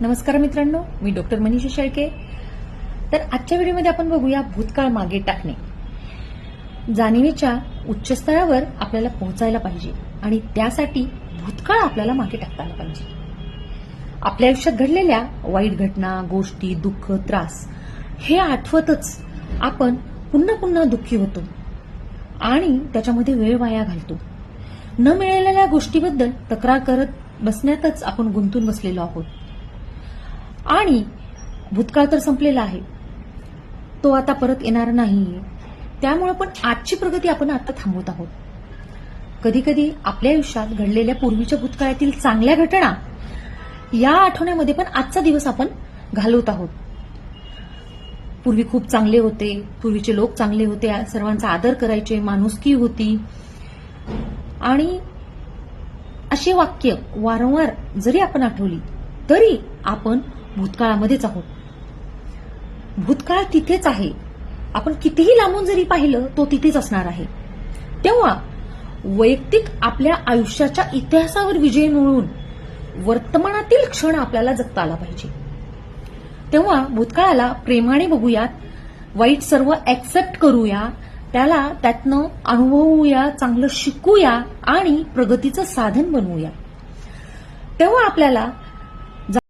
नमस्कार मित्रांनो मी डॉक्टर मनीषा शेळके. तर आजच्या व्हिडिओमध्ये आपण बघूया भूतकाळ मागे टाकणे. जाणीवेच्या उच्च स्तरावर आपल्याला पोहोचायला पाहिजे आणि त्यासाठी भूतकाळ आपल्याला मागे टाकता आला पाहिजे. आपल्या आयुष्यात घडलेल्या वाईट घटना गोष्टी दुःख त्रास हे आठवतच आपण पुन्हा पुन्हा दुःखी होतो आणि त्याच्यामध्ये वेळ वाया घालतो. न मिळालेल्या गोष्टीबद्दल तक्रार करत बसण्यातच आपण गुंतून बसलेलो आहोत. आणि भूतकाळ तर संपलेला आहे. तो आता परत येणार नाही. त्यामुळे पण आजची प्रगती आपण आता थांबवत आहोत. कधी कधी आपल्या आयुष्यात घडलेल्या पूर्वीच्या भूतकाळातील चांगल्या घटना या आठवण्यामध्ये पण आजचा दिवस आपण घालवत आहोत. पूर्वी खूप चांगले होते पूर्वीचे लोक चांगले होते सर्वांचा आदर करायचे माणुसकी होती. आणि अशी वाक्य वारंवार जरी आपण आठवली तरी आपण भूतकाळामध्येच आहोत. भूतकाळ तिथेच आहे. आपण कितीही लांबून जरी पाहिलं तो तिथेच असणार आहे. तेव्हा वैयक्तिक आपल्या आयुष्याच्या इतिहासावर विजय मिळवून वर्तमानातील क्षण आपल्याला जगता आला पाहिजे. तेव्हा भूतकाळाला प्रेमाने बघूयात वाईट सर्व ऍक्सेप्ट करूया त्याला त्यातनं अनुभवूया चांगलं शिकूया आणि प्रगतीचं साधन बनवूया. तेव्हा आपल्याला